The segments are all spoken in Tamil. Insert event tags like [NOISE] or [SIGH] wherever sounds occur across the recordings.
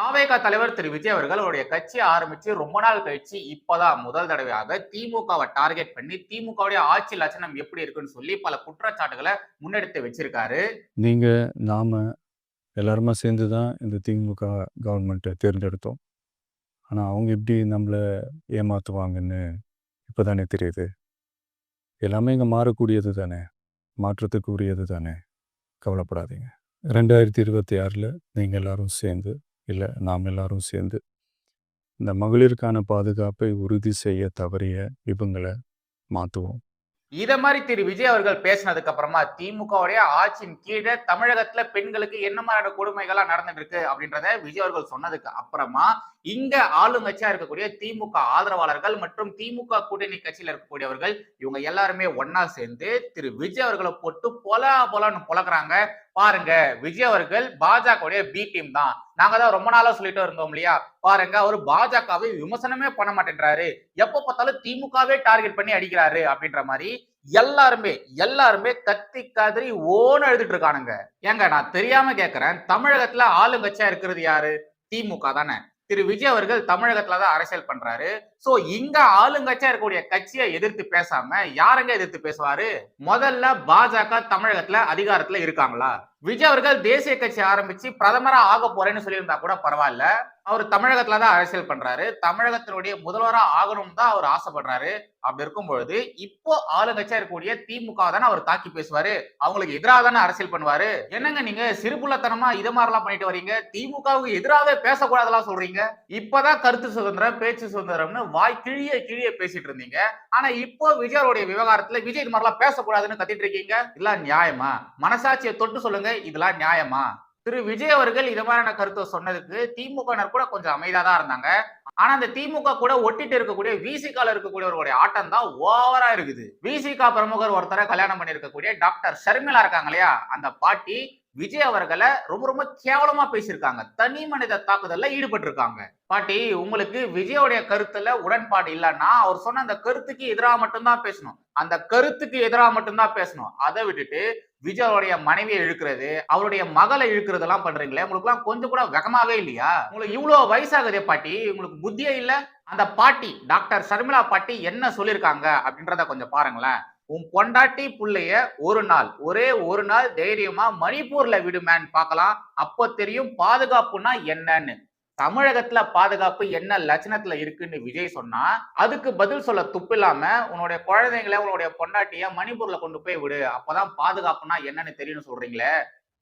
தாவேகா தலைவர் திரு விஜய் அவர்கள் அவருடைய கட்சியை ஆரம்பிச்சு ரொம்ப நாள் கழிச்சு இப்பதான் முதல் தடவையாக திமுகவை டார்கெட் பண்ணி திமுகவுடைய ஆட்சி லட்சணம் எப்படி இருக்குன்னு சொல்லி பல குற்றச்சாட்டுகளை முன்னெடுத்து வச்சிருக்காரு நீங்க, நாம எல்லாருமா சேர்ந்து தான் இந்த திமுக கவர்மெண்ட்டை தேர்ந்தெடுத்தோம். ஆனா, அவங்க எப்படி நம்மளை ஏமாத்துவாங்கன்னு இப்ப தானே தெரியுது. எல்லாமே இங்க மாறக்கூடியது தானே! மாற்றத்துக்கு உரியது தானே! கவலைப்படாதீங்க. 2026ல நீங்க எல்லாரும் சேர்ந்து, இல்லை நாம் எல்லாரும் சேர்ந்து, இந்த மகளிருக்கான பாதுகாப்பை உறுதி செய்ய தவறிய இவங்களை மாற்றுவோம் இத மாதிரி திரு விஜய் அவர்கள் பேசினதுக்கு அப்புறமா திமுகவுடைய ஆட்சியின் கீழே தமிழகத்துல பெண்களுக்கு என்ன மாதிரியான கொடுமைகள்லாம் நடந்துட்டு இருக்கு அப்படின்றத விஜய் அவர்கள் சொன்னதுக்கு அப்புறமா இங்க ஆளுங்கட்சியா இருக்கக்கூடிய திமுக ஆதரவாளர்கள் மற்றும் திமுக கூட்டணி கட்சியில இருக்கக்கூடியவர்கள் இவங்க எல்லாருமே ஒன்னா சேர்ந்து திரு விஜய் அவர்களை போட்டு பொல பொலன்னு புலக்குறாங்க. பாருங்க விஜய் அவர்கள் பாஜகவுடைய பி டீம் தான். நாங்க தான் ரொம்ப நாளா சொல்லிட்டு இருந்தோம் இல்லையா? பாருங்க அவர் பாஜகவை விமர்சனமே பண்ண மாட்டேன்றாரு. எப்ப பார்த்தாலும் திமுகவே டார்கெட் பண்ணி அடிக்கிறாரு அப்படின்ற மாதிரி எல்லாருமே எல்லாருமே கத்தி கதறி ஓன்னு எழுதிட்டு இருக்கானுங்க. ஏங்க நான் தெரியாம கேக்குறேன் தமிழகத்துல ஆளுங்கட்சியா இருக்கிறது யாரு? திமுக தானே. திரு விஜய் அவர்கள் தமிழகத்துல தான் அரசியல் பண்றாரு. சோ இங்க ஆளுங்கட்சியா இருக்கக்கூடிய கட்சியை எதிர்த்து பேசாம யாருங்க எதிர்த்து பேசுவாரு? முதல்ல பாஜக தமிழகத்துல அதிகாரத்துல இருக்காங்களா? விஜய் அவர்கள் தேசிய கட்சி ஆரம்பிச்சு பிரதமரா ஆக போறேன்னு சொல்லியிருந்தா கூட பரவாயில்ல. அவர் தமிழகத்துல தான் அரசியல் பண்றாரு. தமிழகத்தினுடைய முதல்வரா ஆகணும்னு தான் அவர் ஆசைப்படுறாரு. அப்படி இருக்கும் பொழுது இப்போ ஆளுங்கட்சியா இருக்கக்கூடிய திமுக தானே அவர் தாக்கி பேசுவாரு. அவங்களுக்கு எதிராக தானே அரசியல் பண்ணுவாரு. என்னங்க நீங்க சிறுபுள்ளத்தனமா இதை மாதிரிலாம் பண்ணிட்டு வரீங்க? திமுகவுக்கு எதிராகவே பேசக்கூடாதெல்லாம் சொல்றீங்க. இப்பதான் கருத்து சுதந்திரம் பேச்சு சுதந்திரம்னு வாய் கிழிய கிழிய பேசிட்டு இருந்தீங்க. ஆனா இப்போ விஜயோடைய விவகாரத்துல விஜய் இது மாதிரிலாம் பேசக்கூடாதுன்னு கத்திட்டு இருக்கீங்க. இதெல்லாம் நியாயமா? மனசாட்சியை தொட்டு சொல்லுங்க இதெல்லாம் நியாயமா? திரு விஜய் அவர்கள் இது மாதிரியான கருத்தை சொன்னதுக்கு திமுகனர் கூட கொஞ்சம் அமைதியா தான் இருந்தாங்க. ஆனா அந்த திமுக கூட ஒட்டிட்டு இருக்கக்கூடிய விசிகால இருக்கக்கூடியவர்களுடைய ஆட்டம் தான் ஓவரா இருக்குது. விசிகா பிரமுகர் ஒருத்தரை கல்யாணம் பண்ணி இருக்கக்கூடிய டாக்டர் ஷர்மிளா இருக்காங்க இல்லையா? அந்த பாட்டி விஜய் அவர்களை ரொம்ப ரொம்ப கேவலமா பேசியிருக்காங்க. தனி மனித தாக்குதல்ல ஈடுபட்டிருக்காங்க. பாட்டி உங்களுக்கு விஜயோடைய கருத்துல உடன்பாடு இல்லைன்னா அவர் சொன்ன அந்த கருத்துக்கு எதிராக மட்டும்தான் பேசணும். அந்த கருத்துக்கு எதிராக மட்டும்தான் பேசணும். அதை விட்டுட்டு விஜயோடைய மனைவியை இழுக்கிறது அவருடைய மகளை இழுக்கிறதெல்லாம் பண்றீங்களே? உங்களுக்கு எல்லாம் கொஞ்சம் கூட வெகமாவே இல்லையா? உங்களுக்கு இவ்வளவு வயசாகுதே பாட்டி உங்களுக்கு புத்தியே இல்ல? அந்த பாட்டி டாக்டர் சர்மிளா பாட்டி என்ன சொல்லியிருக்காங்க அப்படின்றத கொஞ்சம் பாருங்களேன். உன் பொண்டாட்டி பிள்ளைய ஒரு நாள் ஒரே ஒரு நாள் தைரியமா மணிப்பூர்ல விடுமேன்னு பார்க்கலாம். அப்போ தெரியும் பாதுகாப்புனா என்னன்னு. தமிழகத்துல பாதுகாப்பு என்ன லட்சணத்துல இருக்குன்னு விஜய் சொன்னா அதுக்கு பதில் சொல்ல துப்பில்லாம உன்னுடைய குழந்தைங்கள உன்னுடைய பொண்டாட்டிய மணிப்பூர்ல கொண்டு போய் விடு. அப்பதான் பாதுகாப்புனா என்னன்னு தெரியும்னு சொல்றீங்களே?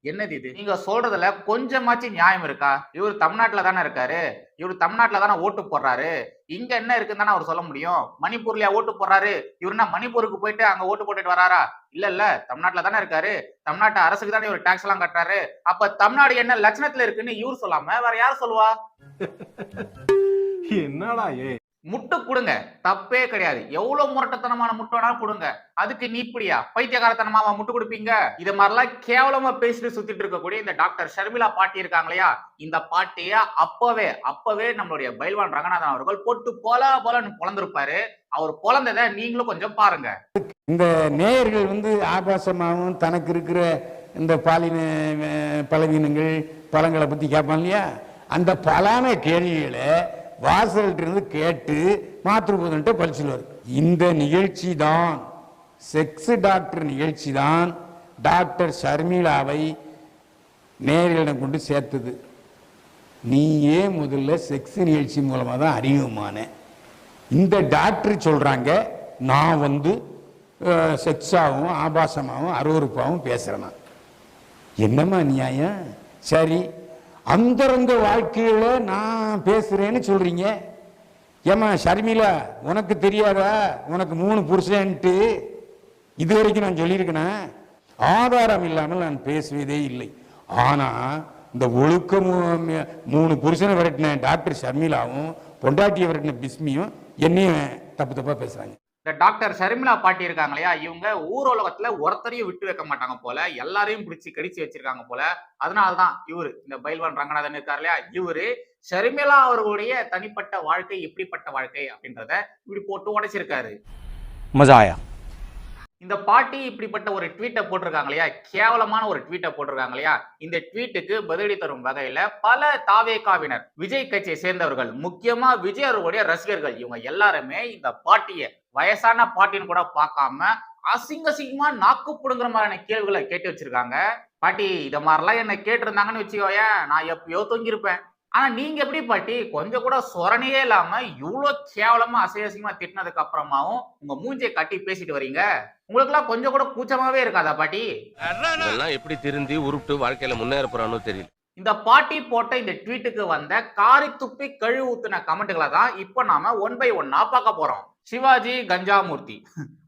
என்னது இது? நீங்க சொல்றதுல கொஞ்சமாச்சும் நியாயம் இருக்கா? இவர் தமிழ்நாட்டுல தானே இருக்காரு. இவர் தமிழ்நாட்டுல தானே ஓட்டு போடுறாரு. இங்க என்ன இருக்குன்னு தானே அவர் சொல்ல முடியும். மணிப்பூர்லயா ஓட்டு போடுறாரு? இவருனா மணிப்பூருக்கு போயிட்டு அங்க ஓட்டு போட்டுட்டு வராரா? இல்ல இல்ல. தமிழ்நாட்டுல தானே இருக்காரு. தமிழ்நாட்டு அரசுக்கு தானே இவர் டாக்ஸ் எல்லாம் கட்டுறாரு. அப்ப தமிழ்நாடு என்ன லட்சணத்துல இருக்குன்னு இவர் சொல்லாம வேற யார் சொல்லுவா? [LAUGHS] என்னடா ஏ முட்டு கொடுங்க. தப்பே கிடையாது. எவ்வளவு முரட்டத்தனமான முட்டு வேணாலும் கொடுங்க. அதுக்கு நீ இப்படியா? பைத்தியகாரத்தனமாவா முட்டு கொடுப்பீங்க? இது மாதிரிலாம் கேவலமா பேசிட்டு சுத்திட்டு இருக்கக்கூடிய இந்த டாக்டர் ஷர்மிளா பாட்டி இருக்காங்க இல்லையா? இந்த பாட்டிய அப்பவே அப்பவே நம்மளுடைய பைல்வான் ரங்கநாதன் அவர்கள் போட்டு போல போலன்னு பொழந்திருப்பாரு. அவர் பொழந்ததை நீங்களும் கொஞ்சம் பாருங்க. இந்த நேயர்கள் வந்து ஆபாசமாகவும் தனக்கு இருக்கிற இந்த பாலின பலவீனங்கள் பழங்களை பற்றி கேட்பான் இல்லையா? அந்த பலான கேள்விகளை வாசல்கிட்ட இருந்து கேட்டு மாத்திருப்பதுன்ட்டு பழிச்சுடுவார். இந்த நிகழ்ச்சி தான் செக்ஸ் டாக்டர் நிகழ்ச்சி தான் டாக்டர் ஷர்மிளாவை நேரிடம் கொண்டு சேர்த்தது. நீயே முதல்ல செக்ஸ் நிகழ்ச்சி மூலமாக தான் அறிமுகமான இந்த டாக்டர் சொல்கிறாங்க நான் வந்து செக்ஸாகவும் ஆபாசமாகவும் அருவறுப்பாகவும் பேசுறேனா என்னம்மா நியாயம் சரி அந்தரங்க வாழ்க்கையில் நான் பேசுகிறேன்னு சொல்கிறீங்க ஏம்மா ஷர்மிளா உனக்கு தெரியாதா? உனக்கு மூணு புருஷன்ட்டு. இது வரைக்கும் நான் சொல்லியிருக்கேனா? ஆதாரம் இல்லாமல் நான் பேசுவதே இல்லை. ஆனால் இந்த ஒழுக்க மூணு புருஷனை விரட்டின டாக்டர் ஷர்மிளாவும் பொண்டாட்டியை விரட்டின பிஸ்மியும் என்னையும் தப்பு தப்பாக பேசுகிறாங்க டாக்டர் ஷர்மிளா பாட்டி இருக்காங்க இல்லையா? இவங்க ஊரோலகத்துல ஒருத்தரையும் விட்டு வைக்க மாட்டாங்க போல எல்லாரையும் பிடிச்சி கடிச்சு வச்சிருக்காங்க போல. அதனாலதான் இவரு இந்த பைல்வான் ரங்கநாதன் இருக்காரு இல்லையா? இவரு ஷர்மிளா அவர்களுடைய தனிப்பட்ட வாழ்க்கை எப்படிப்பட்ட வாழ்க்கை அப்படின்றத இப்படி போட்டு உடைச்சிருக்காரு. மஜாயா. இந்த பாட்டி இப்படிப்பட்ட ஒரு ட்வீட்டை போட்டிருக்காங்க இல்லையா? கேவலமான ஒரு ட்வீட்டை போட்டிருக்காங்க இல்லையா? இந்த ட்வீட்டுக்கு பதிலடி தரும் வகையில பல தாவேகாவினர் விஜய் கட்சியை சேர்ந்தவர்கள் முக்கியமா விஜய் அவர்களுடைய ரசிகர்கள் இவங்க எல்லாருமே இந்த பாட்டிய வயசான பாட்டின்னு கூட பார்க்காம அசிங்க அசிங்கமா நாக்கு புடுங்குற மாதிரியான கேள்விகளை கேட்டு வச்சிருக்காங்க. பாட்டி இத மாதிரிலாம் என்ன கேட்டிருந்தாங்கன்னு வச்சுக்கோயேன். நான் எப்பயோ தொங்கியிருப்பேன். ஆனா நீங்க எப்படி பாட்டி கொஞ்சம் கூட சொரணையே இல்லாம இவ்வளவு கேவலமா அசையசியமா திட்டினதுக்கு அப்புறமாவும் உங்க மூஞ்சியை கட்டி பேசிட்டு வரீங்க? உங்களுக்கு எல்லாம் கொஞ்சம் கூட கூச்சமாவே இருக்காதா பாட்டி? இதெல்லாம் எப்படி திருந்தி உருப்பிட்டு வாழ்க்கையில முன்னேற போறானோ தெரியல. இந்த பாட்டி போட்ட இந்த ட்வீட்டுக்கு வந்த காரி துப்பி கழு ஊத்துன கமெண்ட்களை தான் இப்போ நாம ஒன் பை ஒன்னா பார்க்க போறோம். சிவாஜி கஞ்சாமூர்த்தி.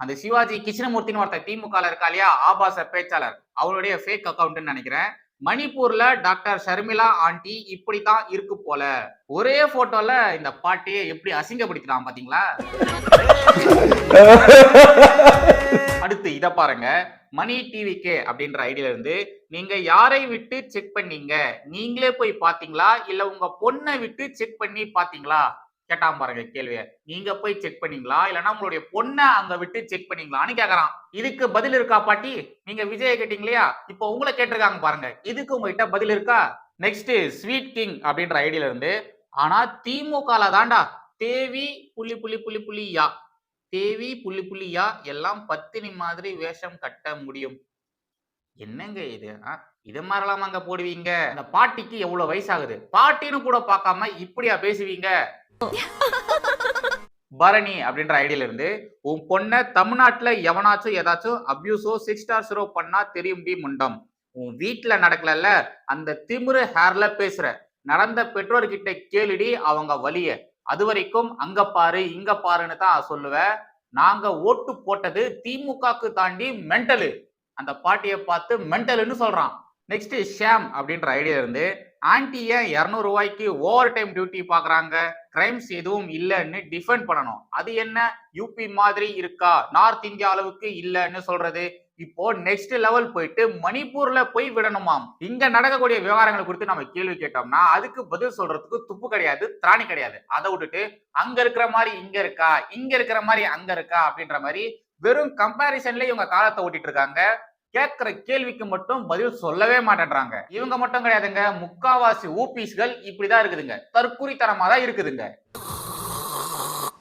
அந்த சிவாஜி கிருஷ்ணமூர்த்தின்னு ஒருத்தர் திமுக இருக்கா இல்லையா? ஆபாச பேச்சாளர். அவருடைய ஃபேக் அக்கவுண்ட்னு நினைக்கிறேன். மணிப்பூர்ல டாக்டர் ஷர்மிளா ஆண்டி இப்படித்தான் இருக்கு போல. ஒரே போட்டோல இந்த பாட்டியை எப்படி அசிங்கப்படுத்திக்கலாம் பாத்தீங்களா? [LAUGHS] அடுத்து இதை பாருங்க. மணி டிவி கே அப்படின்ற ஐடியில இருந்து நீங்க யாரை விட்டு செக் பண்ணீங்க? நீங்களே போய் பாத்தீங்களா இல்ல உங்க பொண்ணை விட்டு செக் பண்ணி பாத்தீங்களா கேட்டான் பாருங்க கேள்விய. நீங்க போய் செக் பண்ணீங்களா? இல்லனா உங்களுடைய பொண்ணை அங்க விட்டு செக் பண்ணீங்களான்னு கேக்குறான். இதுக்கு பதில் இருக்கா பாட்டி? நீங்க விஜய கேட்டீங்க இல்லையா இப்போ உங்களை கேட்டிருக்காங்க பாருங்க. இதுக்கு உங்ககிட்ட பதில் இருக்கா? நெக்ஸ்ட் ஸ்வீட் கிங் அப்படின்ற ஐடியில இருந்து ஆனா திமுகல தாண்டா தேவி புள்ளி புள்ளி புள்ளி புள்ளி யா. தேவி புள்ளி புள்ளியா எல்லாம் பத்தினி மாதிரி வேஷம் கட்ட முடியும். என்னங்க இது? இத மாதிரிலாம் அங்க போடுவீங்க? அந்த பாட்டிக்கு எவ்வளவு வயசாகுது? பாட்டின்னு கூட பார்க்காம இப்படியா பேசுவீங்க? பரணி அப்படின்ற ஐடியில இருந்து உன் பொண்ணை தமிழ்நாட்டுல எவனாச்சும் ஏதாச்சும் அபியூஸோ சிக்ஸ் ஸ்டார் ஜீரோ பண்ணா தெரியும் டி முண்டம். உன் வீட்டுல நடக்கலல்ல அந்த திமிரு ஹேர்ல பேசுற. நடந்த பெற்றோர்கிட்ட கேளுடி அவங்க வலிய. அது வரைக்கும் அங்க பாரு இங்க பாருன்னு தான் சொல்லுவேன். நாங்க ஓட்டு போட்டது திமுகக்கு தாண்டி மென்டலு அந்த பாட்டியை பார்த்து மென்டலுன்னு சொல்றான். நெக்ஸ்ட் ஷாம் அப்படின்ற ஐடியா இருந்து ஆன்டி ஏன் இரநூறு ரூபாய்க்கு ஓவர் டைம் டியூட்டி பாக்குறாங்க கிரைம்ஸ் எதுவும் இல்லைன்னு டிஃபெண்ட் பண்ணணும். அது என்ன? யூபி மாதிரி இருக்கா? நார்த் இந்தியா அளவுக்கு இல்லைன்னு சொல்றது. இப்போ நெக்ஸ்ட் லெவல் போயிட்டு மணிப்பூர்ல போய் விடணுமாம். இங்க நடக்கக்கூடிய விவகாரங்கள் குறித்து நம்ம கேள்வி கேட்டோம்னா அதுக்கு பதில் சொல்றதுக்கு துப்பு கிடையாது திராணி கிடையாது. அதை விட்டுட்டு அங்க இருக்கிற மாதிரி இங்க இருக்கா இங்க இருக்கிற மாதிரி அங்க இருக்கா அப்படின்ற மாதிரி வெறும் கம்பாரிசன்ல இவங்க காலத்தை ஓட்டிட்டு இருக்காங்க கேட்கிற கேள்விக்கு மட்டும் பதில் சொல்லவே மாட்டேன்றாங்க. இவங்க மட்டும் கிடையாதுங்க முக்காவாசி ஊபிஸ்கள் இப்படிதான் இருக்குதுங்க. தற்குறித்தனமா தான் இருக்குதுங்க.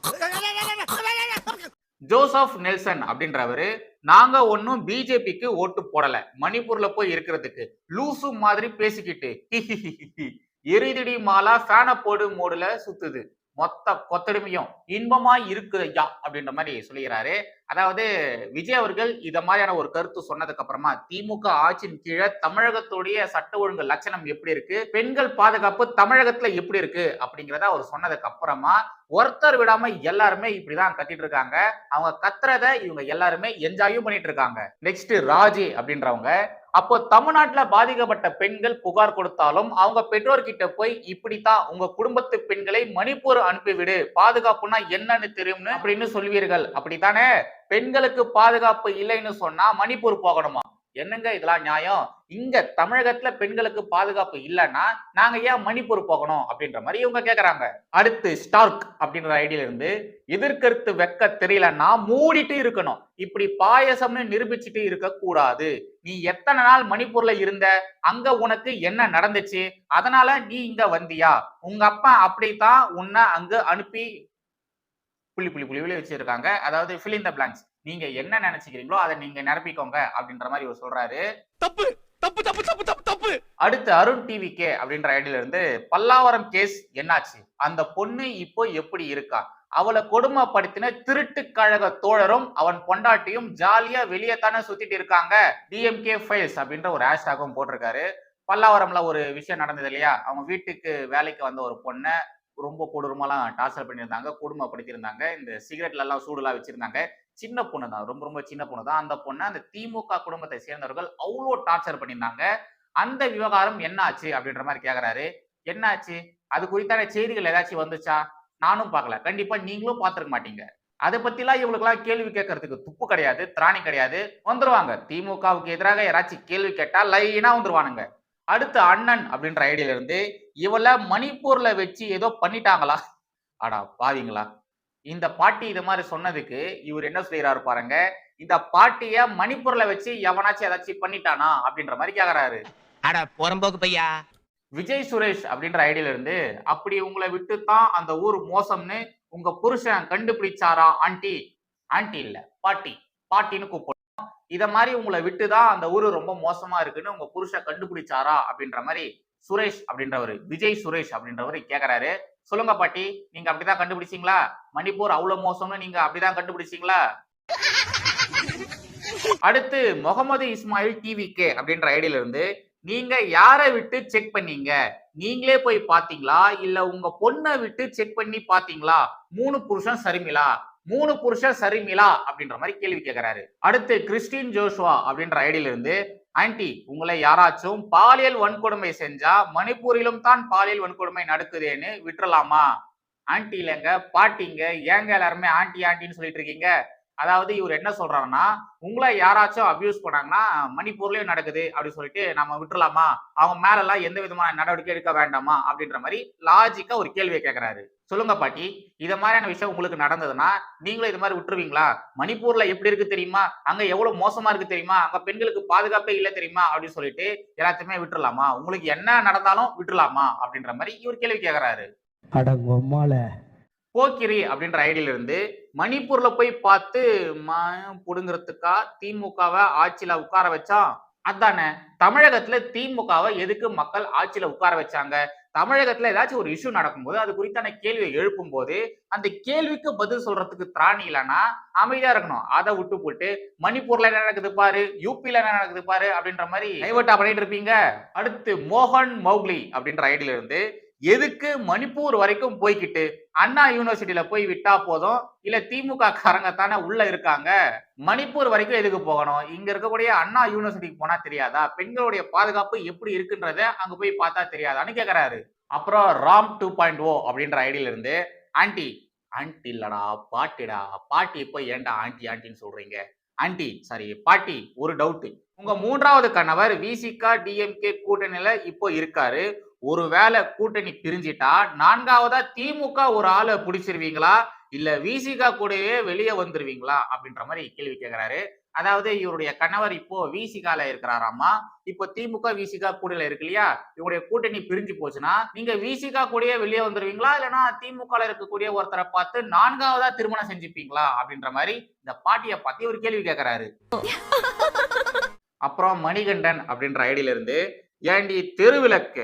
[LAUGHS] ஜோசப் நெல்சன் அப்படின்றவரு நாங்க ஒன்னும் பிஜேபிக்கு ஓட்டு போடல. மணிப்பூர்ல போய் இருக்கிறதுக்கு. லூசு மாதிரி பேசிக்கிட்டு. [LAUGHS] எரிதிடி மாலா ஃபேன போடு மோடுல சுத்துது. மொத்த கொத்தடிமையும் இன்பமாய் இருக்குது ஐயா அப்படின்ற மாதிரி சொல்லுகிறாரு அதாவது விஜய் அவர்கள் இத மாதிரியான ஒரு கருத்து சொன்னதுக்கு அப்புறமா திமுக ஆட்சியின் கீழே தமிழகத்துடைய சட்ட ஒழுங்கு லட்சணம் எப்படி இருக்கு? பெண்கள் பாதுகாப்பு தமிழகத்துல எப்படி இருக்கு? அப்படிங்கிறத அவர் சொன்னதுக்கு அப்புறமா ஒருத்தர் விடாம எல்லாருமே இப்படிதான் கத்திட்டு இருக்காங்க. அவங்க கத்துறத இவங்க எல்லாருமே என்ஜாயும் பண்ணிட்டு இருக்காங்க. நெக்ஸ்ட் ராஜி அப்படின்றவங்க அப்போ தமிழ்நாட்டுல பாதிக்கப்பட்ட பெண்கள் புகார் கொடுத்தாலும் அவங்க பெற்றோர்கிட்ட போய் இப்படித்தான் உங்க குடும்பத்து பெண்களை மணிப்பூர் அனுப்பிவிடு பாதுகாப்புனா என்னன்னு தெரியும்னு அப்படின்னு சொல்வீர்கள். அப்படித்தானே? பெண்களுக்கு பாதுகாப்பு இல்லைன்னு சொன்னா மணிப்பூர் போகணுமா? என்னங்க இதெல்லாம் நியாயம்? இங்க தமிழகத்துல பெண்களுக்கு பாதுகாப்பு இல்லைன்னா நாங்க ஏன் மணிப்பூர் போகணும் அப்படின்ற மாதிரி இவங்க கேக்குறாங்க. அடுத்து ஸ்டார்க் அப்படின்ற ஐடியில இருந்து எதிர்கருத்து வெக்க தெரியலன்னா மூடிட்டு இருக்கணும். இப்படி பாயசம்னு நிரூபிச்சுட்டு இருக்க கூடாது. நீ எத்தனை நாள் மணிப்பூர்ல இருந்த? அங்க உனக்கு என்ன நடந்துச்சு? அதனால நீ இங்க வந்தியா? உங்க அப்பா அப்படித்தான் உன்னை அங்க அனுப்பி புள்ளி புள்ளி புள்ளி புள்ளி வச்சிருக்காங்க. அதாவது ஃபில் in the நீங்க என்ன நினைச்சுக்கிறீங்களோ அதை நீங்க நிரப்பிக்கோங்க அப்படின்ற மாதிரி இவர் சொல்றாரு. தப்பு தப்பு தப்பு தப்பு தப்பு தப்பு. அடுத்து அருண் டிவி கே அப்படின்ற ஐடியில இருந்து பல்லாவரம் கேஸ் என்னாச்சு? அந்த பொண்ணு இப்போ எப்படி இருக்கா? அவளை கொடுமைப்படுத்தின திருட்டு கழக தோழரும் அவன் பொண்டாட்டியும் ஜாலியா வெளியே தானே சுத்திட்டு இருக்காங்க. டிஎம்கே ஃபைல்ஸ் அப்படின்ற ஒரு ஹேஷ்டாகும் போட்டிருக்காரு. பல்லாவரம்ல ஒரு விஷயம் நடந்தது இல்லையா? அவங்க வீட்டுக்கு வேலைக்கு வந்த ஒரு பொண்ணை ரொம்ப கொடூரமாலாம் டார்ச்சர் பண்ணியிருந்தாங்க கொடுமைப்படுத்தியிருந்தாங்க. இந்த சிகரெட்ல எல்லாம் சூடுலாம் வச்சிருந்தாங்க. சின்ன பொண்ணு தான். ரொம்ப ரொம்ப சின்ன பொண்ணு தான். அந்த பொண்ணை அந்த திமுக குடும்பத்தை சேர்ந்தவர்கள் அவ்வளோ டார்ச்சர் பண்ணியிருந்தாங்க. அந்த விவகாரம் என்ன ஆச்சு அப்படின்ற மாதிரி கேட்குறாரு என்ன ஆச்சு அது குறித்தான செய்திகள் ஏதாச்சும் வந்துச்சா? நானும் பார்க்கல. கண்டிப்பா நீங்களும் பார்த்துருக்க மாட்டீங்க. அதை பத்திலாம் இவங்களுக்குலாம் கேள்வி கேட்கறதுக்கு துப்பு கிடையாது திராணி கிடையாது. வந்துருவாங்க. திமுகவுக்கு எதிராக யாராச்சும் கேள்வி கேட்டா லைனா வந்துருவானுங்க. அடுத்து அண்ணன் அப்படின்ற ஐடியில இருந்து இவளை மணிப்பூர்ல வச்சு ஏதோ பண்ணிட்டாங்களா? அடா பாவீங்களா? இந்த பாட்டி இது மாதிரி சொன்னதுக்கு இவர் என்ன செய்யறாரு பாருங்க இந்த பாட்டிய மணிப்பூர்ல வச்சு எவனாச்சும் ஏதாச்சும் பண்ணிட்டானா அப்படின்ற மாதிரி கேக்குறாரு. அட புறம்போக்கு பையா? விஜய் சுரேஷ் அப்படின்ற ஐடியில இருந்து அப்படி உங்களை விட்டு தான் அந்த ஊர் மோசம்னு உங்க புருஷன் கண்டுபிடிச்சாரா ஆண்டி? ஆண்டி இல்ல பாட்டி பாட்டின்னு கூப்பிடணும் இத மாதிரி உங்களை விட்டு தான் அந்த ஊரு ரொம்ப மோசமா இருக்குன்னு உங்க புருஷன் கண்டுபிடிச்சாரா? அப்படின்ற மாதிரி சுரேஷ் அப்படின்றவர் விஜய் சுரேஷ் அப்படின்றவர் கேட்கிறாரு சொல்லுங்க பாட்டி நீங்க அப்படிதான் கண்டுபிடிச்சீங்களா? மணிப்பூர் அவ்வளவு மோசம்னு நீங்க அப்படிதான் கண்டுபிடிச்சீங்களா? அடுத்து முகமது இஸ்மாயில் டிவி கே அப்படின்ற ஐடியில இருந்து நீங்க யாரை விட்டு செக் பண்ணீங்க? நீங்களே போய் பாத்தீங்களா இல்ல உங்க பொண்ணை விட்டு செக் பண்ணி பாத்தீங்களா மூணு புருஷன் சரிமிலா மூணு புருஷன் சரிமிலா அப்படின்ற மாதிரி கேள்வி கேட்கிறாரு அடுத்து கிறிஸ்டின் ஜோஷுவா அப்படின்ற ஐடியில இருந்து ஆன்டி உங்களை யாராச்சும் பாலியல் வன்கொடுமை செஞ்சா மணிப்பூரிலும் தான் பாலியல் வன்கொடுமை நடக்குதேன்னு விட்டுறலாமா? ஆன்டி இல்லைங்க பாட்டிங்க ஏங்க எல்லாருமே ஆன்டி ஆன்டின்னு சொல்லிட்டு இருக்கீங்க. அதாவது இவர் என்ன சொல்றாருன்னா உங்களை யாராச்சும் அபியூஸ் பண்ணாங்கன்னா மணிப்பூர்லயும் நடக்குது அப்படின்னு சொல்லிட்டு நம்ம விட்டுலாமா அவங்க மேல எல்லாம் எந்த விதமான நடவடிக்கை எடுக்க வேண்டாமா? அப்படின்ற மாதிரி லாஜிக்கா ஒரு கேள்வியை கேட்கிறாரு சொல்லுங்க பாட்டி இத மாதிரியான விஷயம் உங்களுக்கு நடந்ததுன்னா நீங்களும் இது மாதிரி விட்டுருவீங்களா? மணிப்பூர்ல எப்படி இருக்கு தெரியுமா? அங்க எவ்வளவு மோசமா இருக்கு தெரியுமா? அங்க பெண்களுக்கு பாதுகாப்பே இல்ல தெரியுமா? அப்படின்னு சொல்லிட்டு எல்லாத்தையுமே விட்டுலாமா உங்களுக்கு என்ன நடந்தாலும் விட்டுலாமா அப்படின்ற மாதிரி இவர் கேள்வி கேட்கிறாரு போக்கிரி அப்படின்ற ஐடியில இருந்து மணிப்பூர்ல போய் பார்த்து புடுங்கிறதுக்கா திமுகவை ஆட்சியில உட்கார வச்சா அதானே. தமிழகத்துல திமுகவை எதுக்கு மக்கள் ஆட்சியில உட்கார வச்சாங்க? தமிழகத்துல ஏதாச்சும் ஒரு இஷ்யூ நடக்கும்போது அது குறித்தான கேள்வியை எழுப்பும் போது அந்த கேள்விக்கு பதில் சொல்றதுக்கு திராணி இல்லைன்னா அமைதியா இருக்கணும். அதை விட்டு போட்டு மணிப்பூர்ல என்ன நடக்குது பாரு? யூபில என்ன நடக்குது பாரு? அப்படின்ற மாதிரி டைவர்ட்டா பண்ணிட்டு இருப்பீங்க. அடுத்து மோகன் மௌக்லி அப்படின்ற ஐடியில இருந்து எதுக்கு மணிப்பூர் வரைக்கும் போய்கிட்டு அண்ணா யூனிவர்சிட்டியில போய் விட்டா போதும்? இல்ல திமுக காரங்க தானே உள்ள இருக்காங்க? மணிப்பூர் வரைக்கும் எதுக்கு போகணும்? இங்க இருக்கக்கூடிய அண்ணா யூனிவர்சிட்டிக்கு போனா தெரியாதா? பெண்களுடைய பாதுகாப்பு எப்படி இருக்குன்றத அங்க போய் பார்த்தா தெரியாதான்னு கேக்குறாரு. அப்புறம் ராம் டூ பாயிண்ட் ஓ அப்படின்ற ஐடியில இருந்து ஆண்டி ஆண்டி இல்லடா பாட்டிடா பாட்டி இப்போ ஏன்டா ஆண்டி ஆண்டின்னு சொல்றீங்க? ஆண்டி சாரி பாட்டி ஒரு டவுட் உங்க மூன்றாவது கணவர் விசிகா டிஎம்கே கூட்டணியில இப்போ இருக்காரு. ஒருவேளை கூட்டணி பிரிஞ்சிட்டா நான்காவதா திமுக ஒரு ஆளை பிடிச்சிருவீங்களா? இல்ல விசிகா கூடவே வெளியே வந்துருவீங்களா? அப்படின்ற மாதிரி கேள்வி கேட்கிறாரு அதாவது இவருடைய கணவர் இப்போ விசிகால இருக்கிறாராமா? இப்போ திமுக விசிகா கூட்டணியில இருக்கு இல்லையா? இவருடைய கூட்டணி பிரிஞ்சு போச்சுன்னா நீங்க விசிகா கூடயே வெளியே வந்துருவீங்களா? இல்லைன்னா திமுக இருக்கக்கூடிய ஒருத்தரை பார்த்து நான்காவதா திருமணம் செஞ்சுப்பீங்களா? அப்படின்ற மாதிரி இந்த பாட்டியை பத்தி ஒரு கேள்வி கேட்கிறாரு அப்புறம் மணிகண்டன் அப்படின்ற ஐடியில இருந்து ஏண்டி தெருவிளக்கு?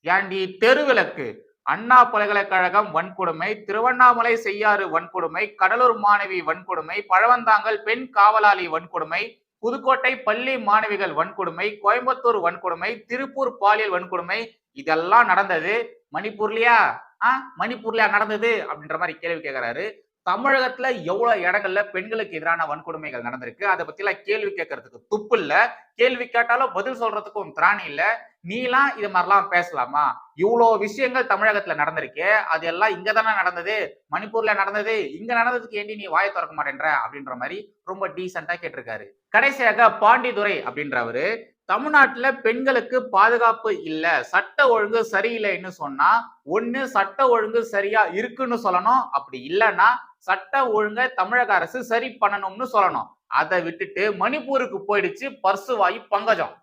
ஏண்டி தெருவிளக்கு? அண்ணா பல்கலைக்கழகம் வன்கொடுமை திருவண்ணாமலை செய்யாறு வன்கொடுமை கடலூர் மாணவி வன்கொடுமை பழவந்தாங்கல் பெண் காவலாளி வன்கொடுமை புதுக்கோட்டை பள்ளி மாணவிகள் வன்கொடுமை கோயம்புத்தூர் வன்கொடுமை திருப்பூர் பாலியல் வன்கொடுமை இதெல்லாம் நடந்தது. மணிப்பூர்லயா? ஆ? மணிப்பூர்லயா நடந்தது அப்படின்ற மாதிரி கேள்வி கேட்கிறாரு தமிழகத்துல எவ்வளவு இடங்கள்ல பெண்களுக்கு எதிரான வன்கொடுமைகள் நடந்திருக்கு? அதை பத்தி எல்லாம் கேள்வி கேட்கறதுக்கு துப்பு இல்ல. கேள்வி கேட்டாலும் பதில் சொல்றதுக்கும் திராணி இல்ல. நீலாம் இது மாதிரிலாம் பேசலாமா? இவ்வளோ விஷயங்கள் தமிழகத்துல நடந்திருக்கு அது எல்லாம் இங்க தானே நடந்தது? மணிப்பூர்ல நடந்தது இங்க நடந்ததுக்கு ஏண்டி நீ வாயை திறக்க மாட்டேன்ற? அப்படின்ற மாதிரி ரொம்ப டீசெண்டா கேட்டிருக்காரு. கடைசியாக பாண்டிதுரை அப்படின்றவரு தமிழ்நாட்டுல பெண்களுக்கு பாதுகாப்பு இல்ல சட்ட ஒழுங்கு சரியில்லைன்னு சொன்னா ஒண்ணு சட்ட ஒழுங்கு சரியா இருக்குன்னு சொல்லணும். அப்படி இல்லைன்னா சட்ட ஒழுங்கை தமிழக அரசு சரி பண்ணணும்னு சொல்லணும். அதை விட்டுட்டு மணிப்பூருக்கு போயிடுச்சு பர்சுவாயி பங்கஜம்.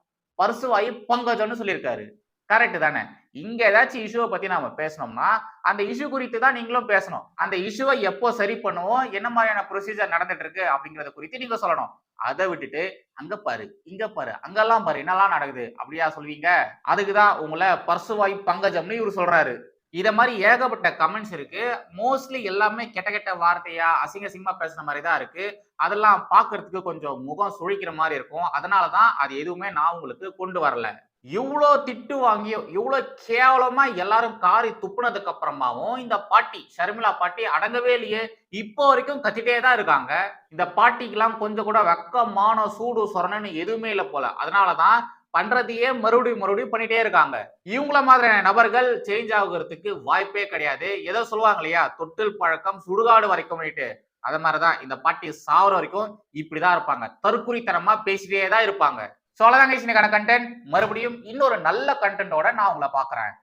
பர்சுவாயி பங்கஜம்னு சொல்லியிருக்காரு. கரெக்ட் தானே? இங்க ஏதாச்சும் இஷ்யூவை பத்தி நாம பேசணும்னா அந்த இஷ்யூ குறித்து தான் நீங்களும் பேசணும். அந்த இஷ்யூவை எப்போ சரி பண்ணுவோம் என்ன மாதிரியான ப்ரொசீஜர் நடந்துட்டு இருக்கு அப்படிங்கறத குறித்து நீங்க சொல்லணும். அதை விட்டுட்டு அங்க பாரு இங்க பாரு அங்கெல்லாம் பாரு என்னெல்லாம் நடக்குது அப்படியா சொல்வீங்க அதுக்குதான் உங்களை பர்சுவாய் பங்கஜம்னு இவர் சொல்றாரு. இத மாதிரி ஏகப்பட்ட கமெண்ட்ஸ் இருக்கு. மோஸ்ட்லி எல்லாமே கெட்ட கெட்ட வார்த்தையா அசிங்க சிங்கமா பேசுன மாதிரி தான் இருக்கு. அதெல்லாம் பாக்குறதுக்கு கொஞ்சம் முகம் சுழிக்கிற மாதிரி இருக்கும். அதனாலதான் அது எதுவுமே நான் உங்களுக்கு கொண்டு வரல. இவ்வளோ திட்டு வாங்கியோ இவ்வளோ கேவலமா எல்லாரும் காரி துப்புனதுக்கு அப்புறமாவும் இந்த பாட்டி ஷர்மிளா பாட்டி அடங்கவே இல்லையே. இப்போ வரைக்கும் கத்திட்டே தான் இருக்காங்க. இந்த பாட்டிக்கெல்லாம் கொஞ்சம் கூட வெக்கமான சூடு சொரணன்னு எதுவுமே இல்லை போல. அதனாலதான் பண்றதையே மறுபடியும் மறுபடியும் பண்ணிட்டே இருக்காங்க. இவங்கள மாதிரியான நபர்கள் சேஞ்ச் ஆகுறதுக்கு வாய்ப்பே கிடையாது. ஏதோ சொல்லுவாங்க இல்லையா? தொட்டில் பழக்கம் சுடுகாடு வரைக்கும்னுட்டு அது மாதிரிதான். இந்த பாட்டி சாவர வரைக்கும் இப்படிதான் இருப்பாங்க. தற்குறித்தனமா பேசிட்டே தான் இருப்பாங்க. ஸோ இன்னைக்கான கண்டென்ட் மறுபடியும் இன்னொரு நல்ல கண்டென்ட்டோட நான் உங்களை பாக்குறேன்